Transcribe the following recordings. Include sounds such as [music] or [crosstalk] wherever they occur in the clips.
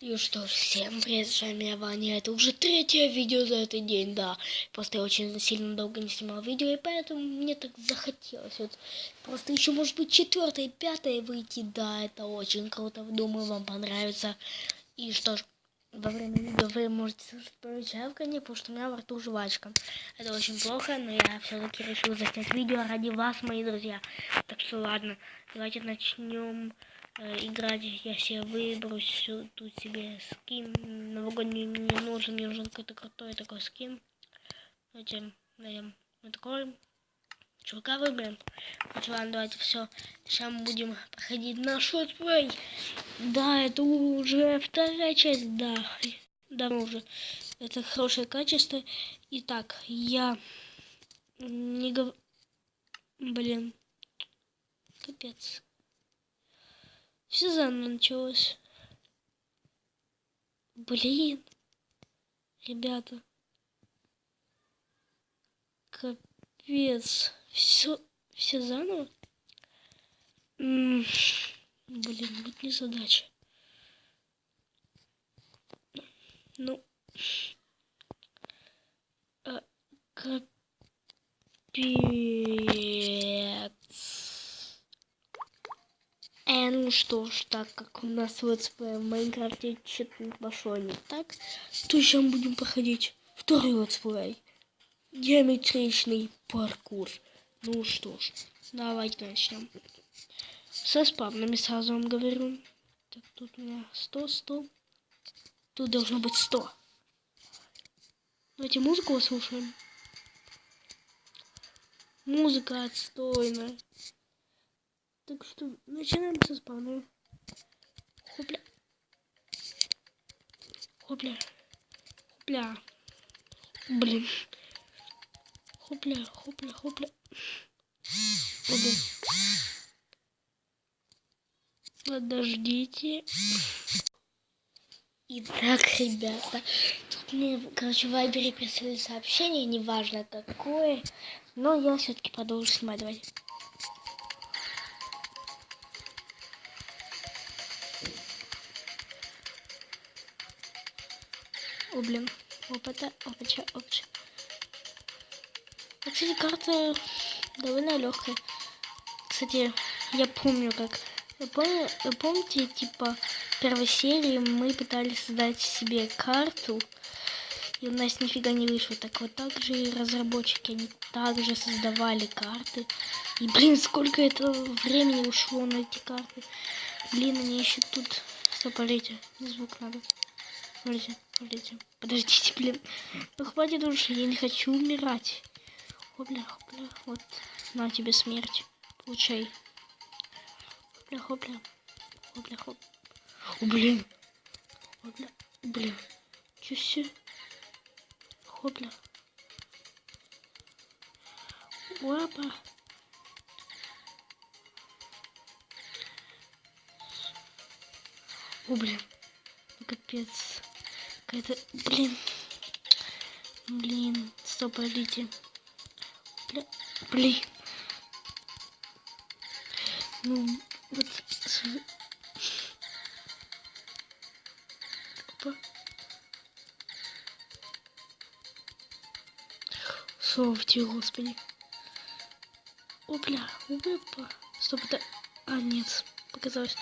И что ж, всем привет, с вами я Ваня. Это уже третье видео за этот день, да. Просто я очень сильно долго не снимал видео, и поэтому мне так захотелось. Вот просто еще может быть четвертое, пятое выйти. Да, это очень круто. Думаю, вам понравится. И что ж, во время видео вы можете слышать порычавканье, потому что у меня во рту жвачка. Это очень плохо, но я все-таки решил заснять видео ради вас, мои друзья. Так что ладно, давайте начнем играть. Я себе выберу сю- тут себе скин. Новогодний мне не нужен, мне нужен какой-то крутой такой скин. Давайте найдем вот такой. Чувака выберем. Короче, ладно, давайте все. Сейчас мы будем проходить наш летсплей. Да, это уже вторая часть, да. Давно уже. Это хорошее качество. Итак, я не гов... Блин. Капец. Все заново началось. Блин. Ребята. Капец. Все, все заново? Блин, вот не задача. Ну. А, Капец. Э, ну что ж, так как у нас вот в Майнкрафте что-то пошло не так, то сейчас будем проходить второй летсплей. Геометричный паркур. Ну что ж, давайте начнем. Со спавнами сразу вам говорю. Так, тут у меня 100, 100. Тут должно быть 100. Давайте музыку послушаем. Музыка отстойная. Так что начинаем со спавна. Хопля. Хопля. Хопля. Блин. Хопля, хопля, хопля. Хопля. Подождите. Итак, ребята, тут мне, короче, в Вайбере прислали сообщение, неважно какое, но я все-таки продолжу снимать, давайте. О, блин, опыта, опача, опача. А, Кстати, карта довольно легкая. Кстати, я помню, как... Вы помню, помните, типа, первой серии мы пытались создать себе карту, и у нас нифига не вышло. Так вот так же и разработчики, они также создавали карты. И, блин, сколько этого времени ушло на эти карты. Блин, они еще тут... Стоп, подождите, звук надо. Подождите, подождите. Подождите, блин. Ну хватит уже, я не хочу умирать. Хопля, хопля, вот. На тебе смерть. Получай. Хопля, хопля. Хопля, хоп. О, блин. Хопля, блин. Чё се? Хопля. Опа. О, блин. Ну, Капец. Какая-то... Блин. Блин. Стоп, подождите. Блин. Ну, вот... Опа. Софти, господи. Опля, опа. Стоп, это... А, нет, показалось.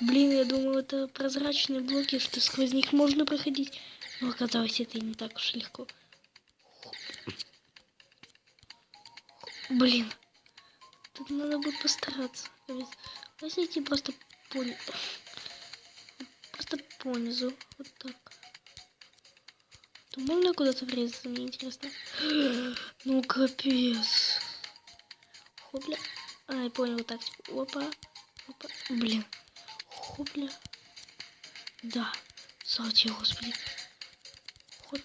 Блин, я думал, это прозрачные блоки, что сквозь них можно проходить. Но оказалось, это не так уж легко. Блин. Тут надо будет постараться. Возьмите просто по... Просто понизу. Вот так. То можно куда-то врезаться, мне интересно. [gasps] Ну, капец. Хопля. А, я понял, вот так. Опа. Опа. Блин. Хопля. Да. Слава тебе, Господи. Хоп.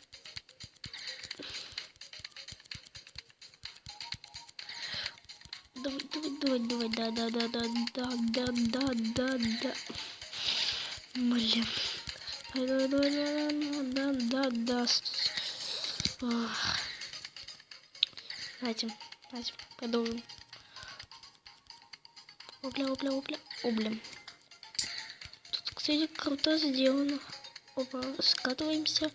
Давай, давай, давай, давай, да, да, да, да, да, да, да, да, да. Блин. Давай, давай, давай, да, да, да. Ох. Давайте, давайте, продолжим. Опля, опля, опля, опля. Кстати, круто сделано. опа, скатываемся.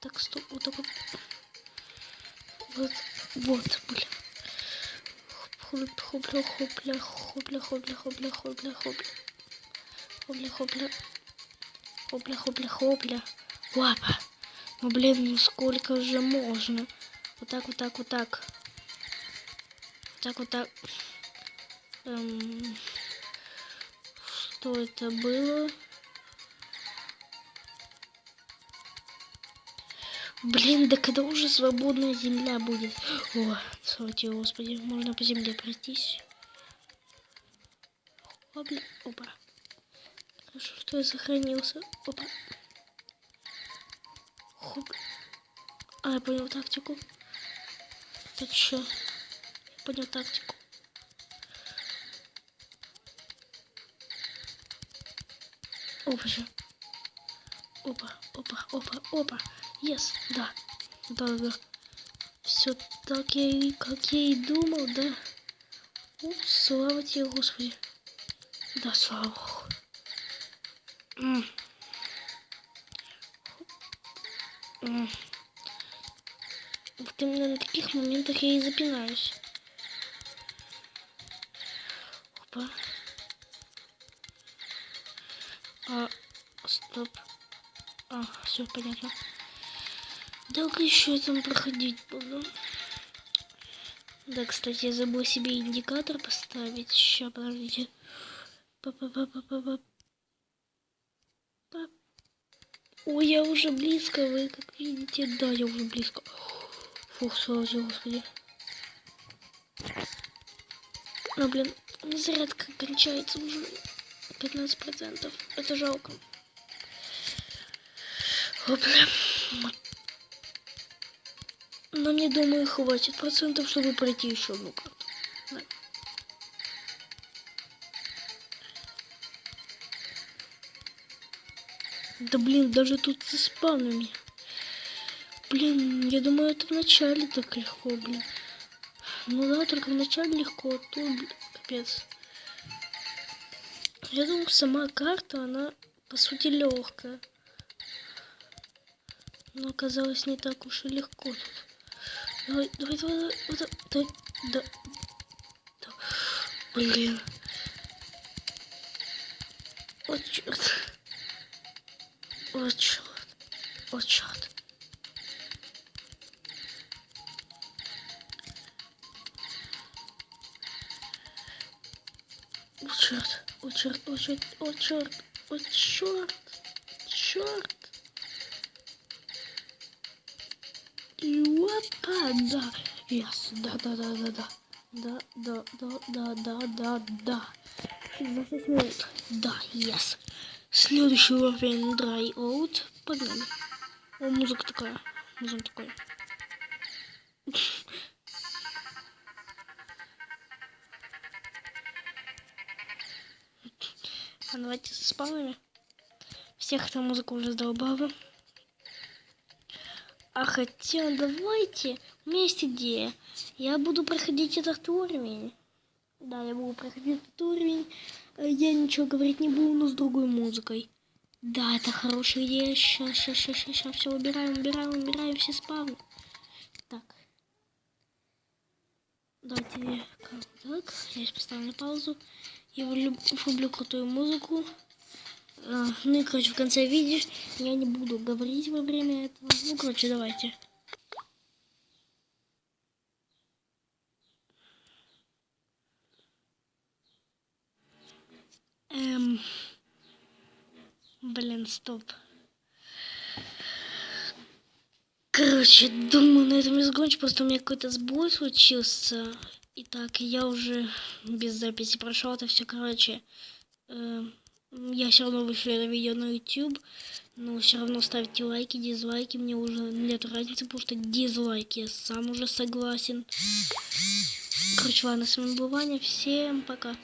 Так, стоп, вот так вот. Вот, вот, блин. Хопля, хопля, хопля, хопля, хопля, хопля, хопля. Хопля, хопля. Хопля, хопля, хопля. Лапа. Ну, блин, ну сколько же можно? Вот так, вот так, вот так. Так, вот так. Эм, что это было? Блин, да когда уже свободная земля будет? О, слава тебе, Господи, можно по земле пройтись. Опа, опа. Хорошо, что я сохранился. Опа. Хоп. А, я понял тактику. Так что? Понял тактику. Опа же. Опа, опа, опа, опа. Yes, да. Да, да. Все так, я, и- как я и думал, да. О, слава тебе, Господи. Да, слава Богу. Вот именно на таких моментах я и запинаюсь. Опа. А, стоп. А, все понятно. Долго еще там проходить буду. Да, кстати, я забыл себе индикатор поставить. Сейчас, подождите. Па-па-па-па-па-па. Па. Ой, я уже близко, вы как видите. Да, я уже близко. Фух, тебе, Господи. А, блин, зарядка кончается уже. 15%. Это жалко. О, бля. Но мне, думаю, хватит процентов, чтобы пройти еще одну карту. Да. Да блин, даже тут со спавнами. Блин, я думаю, это в начале так легко, блин. Ну да, только в начале легко, а тут, блин, капец. Я думаю, сама карта, она, по сути, легкая. Но оказалось не так уж и легко тут. Давай, давай, давай, давай, давай, да, да. Блин. О, черт. О, черт. О, черт. О, черт. О, черт, о, черт, о, черт, о, черт, черт. И опа, да. Yes, да, да, да, да, да. Да, да, да, да, да, да, да. 16 минут. Да, yes. Следующий уровень Dry Out. Погнали. О, музыка такая. Музыка такая. А давайте спавнами. Всех эта музыка уже задолбала. А хотя давайте, у меня идея. Я буду проходить этот уровень. Да, я буду проходить этот уровень. Э, Я ничего говорить не буду, но с другой музыкой. Да, это хорошая идея. Сейчас, сейчас, сейчас, сейчас, сейчас. Все, убираем, убираем, убираем все спавны. Так. Давайте так. Я сейчас поставлю на паузу. Я врублю крутую музыку. А, ну и, короче, в конце видишь, я не буду говорить во время этого. Ну, короче, давайте. Эм... Блин, стоп. Короче, думаю, на этом и закончу. Просто у меня какой-то сбой случился. Итак, я уже без записи прошел это все. Короче, э, я все равно вышлю это видео на YouTube. Но все равно ставьте лайки, дизлайки. Мне уже нет разницы, потому что дизлайки я сам уже согласен. Короче, ладно, с вами был Ваня. Всем пока.